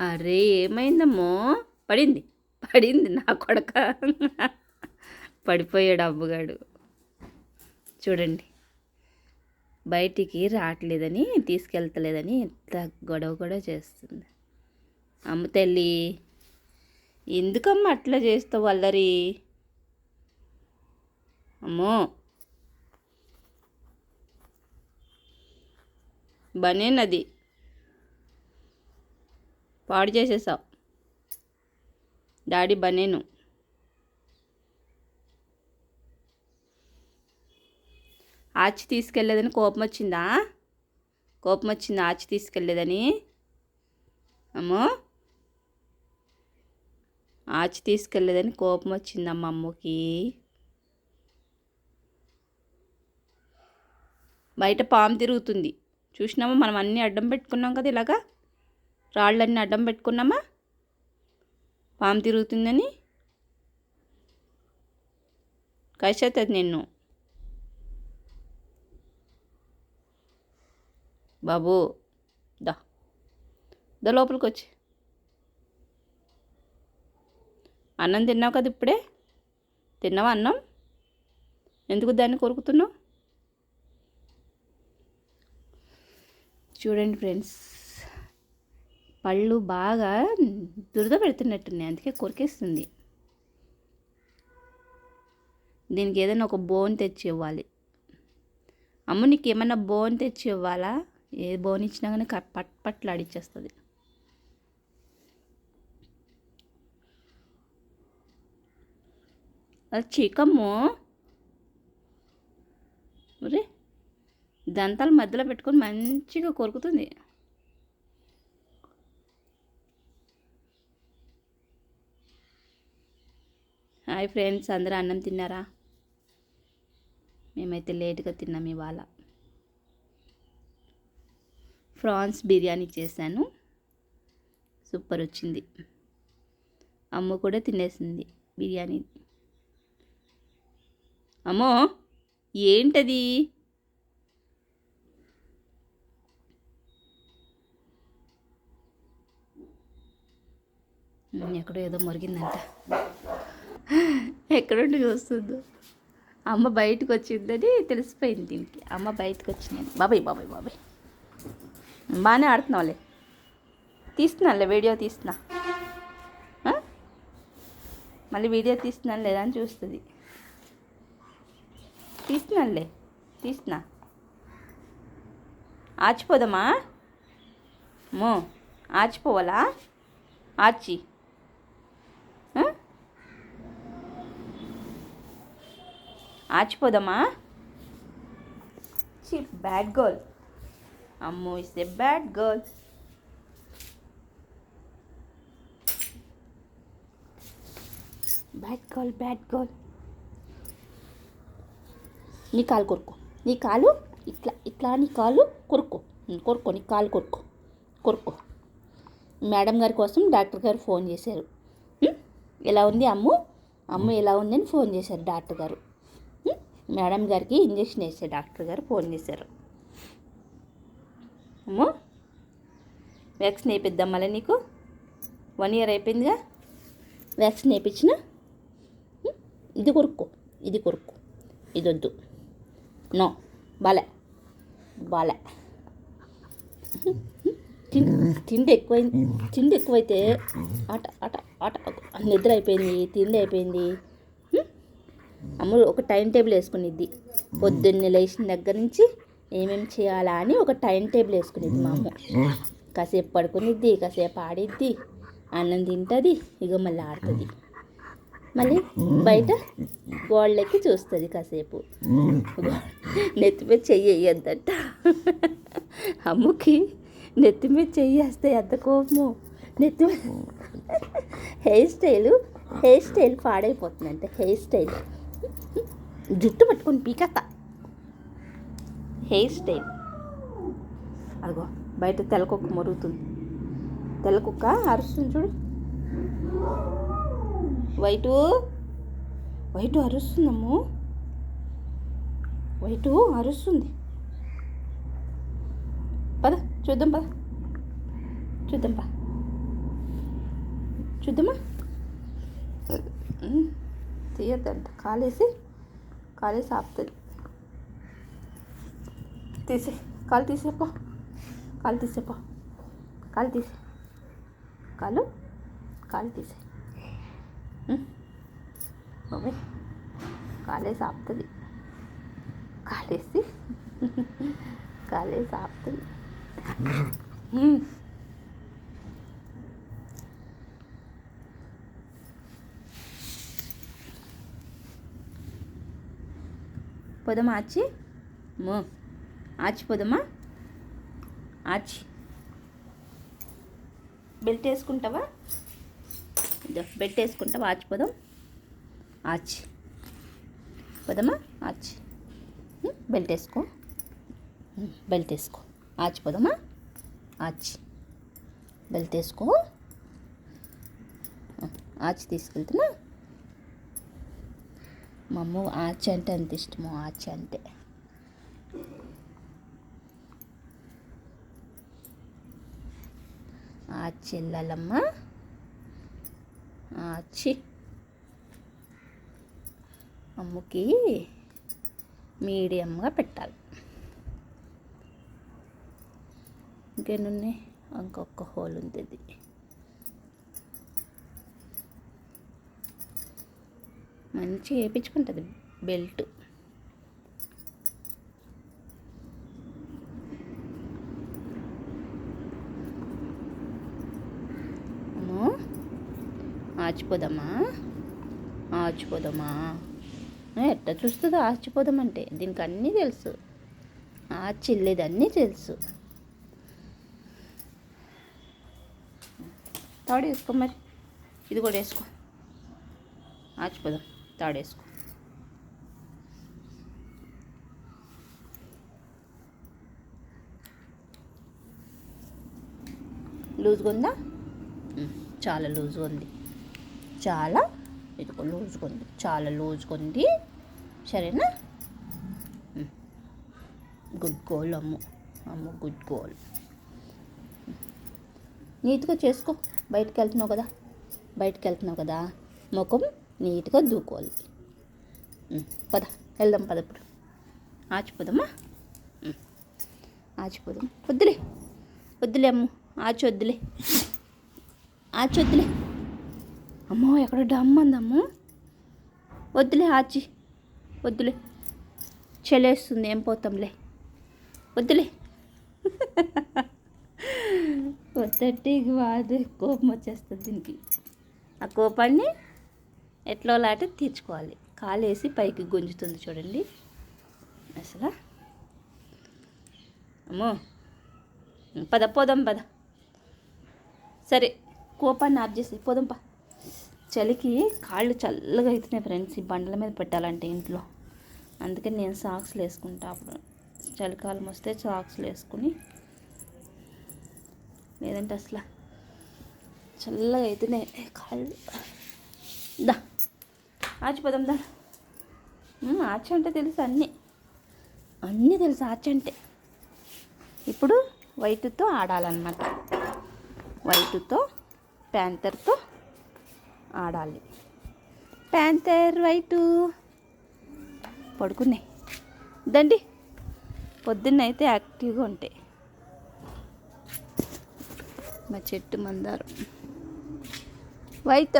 అరే ఏమైందమ్మో? పడింది. పడింది నా కొడక. పడిపోయాడు అబ్బగాడు. చూడండి. బయటికి రావట్లేదని తీసుకెళ్తలేదని ఎంత గొడవ కూడా చేస్తుంది. అమ్మ తల్లి ఎందుకమ్మ అట్లా చేస్తావు అల్లరి? అమ్మో. బనేనది పాడు చేసేసావు. Daddy banana. ఆచి తీసుకెళ్ళలేదని కోపం వచ్చిందా కోపం వచ్చిందా ఆచి తీసుకెళ్ళలేదని అమ్మో. ఆచి తీసుకెళ్ళలేదని కోపం వచ్చిందమ్మ అమ్మకి. బయట పాము తిరుగుతుంది. చూసినామా మనం అన్నీ అడ్డం పెట్టుకున్నాం కదా ఇలాగా? రాళ్ళన్నీ అడ్డం పెట్టుకున్నామా? పాము తిరుగుతుందని? కసేస్తుంది నిన్ను. బాబు దా. దా లోపలికి వచ్చి అన్నం తిన్నావు కదా ఇప్పుడే? తిన్నావా అన్నం? ఎందుకు దాన్ని కొరుకుతున్నావు? చూడండి ఫ్రెండ్స్. పళ్ళు బాగా దురద పెడుతున్నట్టున్నాయి. అందుకే కొరికేస్తుంది. దీనికి ఏదైనా ఒక బోన్ తెచ్చి ఇవ్వాలి. అమ్మ నీకు ఏమైనా బోన్ తెచ్చి ఇవ్వాలా? ఏ బోన్ ఇచ్చినా కానీ పట్ పట్లాడిచ్చేస్తుంది అది చీకమ్ము. దంతాలు మధ్యలో పెట్టుకొని మంచిగా కొరుకుతుంది. హాయ్ ఫ్రెండ్స్ అందరూ అన్నం తిన్నారా? మేమైతే లేట్గా తిన్నాం ఇవాళ. ఫ్రాన్స్ బిర్యానీ చేశాను. సూపర్ వచ్చింది. అమ్మ కూడా తినేసింది బిర్యానీ. అమ్మో ఏంటది? ఎక్కడో ఏదో మురిగిందంట. ఎక్కడుండి చూస్తుందో. అమ్మ బయటకు వచ్చిందని తెలిసిపోయింది దీనికి. అమ్మ బయటకు వచ్చిందని బాబాయ్ బాబాయ్ బాబాయ్. బాగానే ఆడుతున్నావులే. తీస్తున్నానులే వీడియో తీస్తున్నా. మళ్ళీ వీడియో తీస్తున్నాను లేదా అని చూస్తుంది. తీస్తున్నానులే తీస్తున్నా. ఆచిపోదమ్మా. మో ఆచిపోవాలా? ఆచి ఆ? ఆచిపోదమ్మా చి బ్యాడ్ గర్ల్ అమ్మో is a bad girl bad girl bad girl నీ కాలు కొరుకో నీ కాలు ఇట్లా ఇట్లా నీ కాలు కొరుక్కో. ఉమ్, కొరుక్కో నీ కాలు కొరుక్కో. కొరుక్కో. మేడం గారి కోసం డాక్టర్ గారు ఫోన్ చేశారు. ఎలా ఉంది అమ్ము? అమ్ము ఎలా ఉందని ఫోన్ చేశారు డాక్టర్ గారు. మేడం గారికి ఇంజక్షన్ వేసే డాక్టర్ గారు ఫోన్ చేశారు. అమ్మో వ్యాక్సిన్ వేయిద్దాం మళ్ళీ నీకు. వన్ ఇయర్ అయిపోయిందిగా. వ్యాక్సిన్ వేయించిన ఇది కొరుక్కో ఇది కొరుక్కో ఇది వద్దు. నో బాలే బాలే. తిండి తిండి ఎక్కువైంది తిండి ఎక్కువైతే ఆట ఆట ఆట నిద్ర అయిపోయింది తిండి అయిపోయింది. అమ్మ ఒక టైం టేబుల్ వేసుకునిద్ది పొద్దున్నే లేచిన దగ్గర నుంచి ఏమేమి చేయాలా అని ఒక టైం టేబుల్ వేసుకునేది మా అమ్మ. కాసేపు పడుకునిద్ది కాసేపు ఆడిద్ది అన్నం తింటుంది ఇక మళ్ళీ ఆడుతుంది. మళ్ళీ బయట గోళ్ళకి చూస్తుంది కాసేపు. నెత్తి మీద చెయ్యి వేయద్దంట. అమ్మకి నెత్తి మీద చెయ్యి వేస్తే ఎంత కోపము. నెత్తి హెయిర్ స్టైల్ హెయిర్ స్టైల్ పాడైపోతుందంట హెయిర్ స్టైల్. జుట్టు పట్టుకొని పీకత్త హెయిర్ స్టైల్ అదిగో బయట తెల్లకుక్క మొరుగుతుంది. తెల్లకుక్క అరుస్తుంది చూడు. వైటు. వైటు అరుస్తుందమ్ము. వైటు అరుస్తుంది. పద చూద్దాం పద. చూద్దాం పా చూద్దామా? ఉమ్, తీయద్దంట కాలేసి కాలేసి ఆపుతుంది తీసే కాలు తీసేపో కాలు తీసేపో కాలు తీసే కాలు కాలు తీసే ఉమ్. బాబాయ్ కాలేసి ఆపుతుంది కాలేసి కాలేసి ఆపుతుంది పోదామా ఆచి మో. ఆచి ఆచి. బెల్ట్ వేసుకుంటావా? బెల్ట్ వేసుకుంటావా? ఆచి పోదాం. ఆచి. పోదామా? ఆచి. బెల్ట్ వేసుకో. బెల్ట్ వేసుకో. ఆచి పోదామా? ఆచి. బెల్ట్ వేసుకో. ఆచి తీసుకెళ్తున్నా. మా అమ్మ ఆచి అంటే అంత ఇష్టము ఆచి అంటే. ఆచి వెళ్ళాలమ్మ. ఆచి. అమ్మకి మీడియంగా పెట్టాలి. ఇంకేనున్నాయి ఇంకొక హోల్ ఉంది మంచి మంచిగా వేయించుకుంటుంది బెల్ట్. అమ్మో ఆచిపోదామా ఆచిపోదామా ఎట్లా చూస్తుందో ఆచిపోదామంటే దీనికి అన్నీ తెలుసు ఆచిల్లేదన్నీ తెలుసు. తాడు వేసుకో మరి. ఇది కూడా వేసుకో. ఆచిపోదాం. తాడు వేసుకో లూజ్గా ఉందా? చాలా లూజ్గా ఉంది. చాలా? ఇదిగో లూజ్గా ఉంది. చాలా లూజ్గా ఉంది. సరేనా. గుడ్ గోల్ అమ్ము. అమ్ము గుడ్ గోల్ నీట్గా చేసుకో. బయటికి వెళ్తున్నావు కదా. బయటికి వెళ్తున్నావు కదా. ముఖం నీట్గా దూకోవాలి. పద వెళ్దాం పద ఇప్పుడు. ఆచిపోదమ్మా. ఆచిపోదాం. వద్దులే వద్దులే అమ్మ ఆచి వద్దులే ఆచి వద్దులే అమ్మో ఎక్కడ డమ్ అందమ్ము వద్దులే ఆచి. వద్దులే. చెలేస్తుంది ఏం పోతాంలే. వద్దులే. వద్దంటే వాదు కోపం వచ్చేస్తుంది దీనికి. ఆ కోపాన్ని ఎట్లో లాట తీర్చుకోవాలి. కాలేసి పైకి గుంజుతుంది చూడండి. అసలు. అమ్మో. పద పోదాం పద. సరే కోపాన్ని ఆఫ్ చేసి పోదాం పా. చలికి కాళ్ళు చల్లగా అవుతున్నాయి ఫ్రెండ్స్ ఈ బండల మీద పెట్టాలంటే ఇంట్లో. అందుకని నేను సాక్స్లు వేసుకుంటా అప్పుడు. చలికాలం వస్తే సాక్స్లు వేసుకుని. లేదంటే అసలు. చల్లగా అవుతున్నాయి. కాళ్ళు. దా. ఆచిపోదాం దా ఆచి అంటే తెలుసు అన్నీ. అన్నీ తెలుసు ఆచి అంటే. ఇప్పుడు వైట్తో ఆడాలన్నమాట. వైట్తో ప్యాంతర్తో ఆడాలి. Panther white. పడుకున్నాయి దండి. పొద్దున్న అయితే యాక్టివ్గా ఉంటాయి మా చెట్టు మందారం. వైట్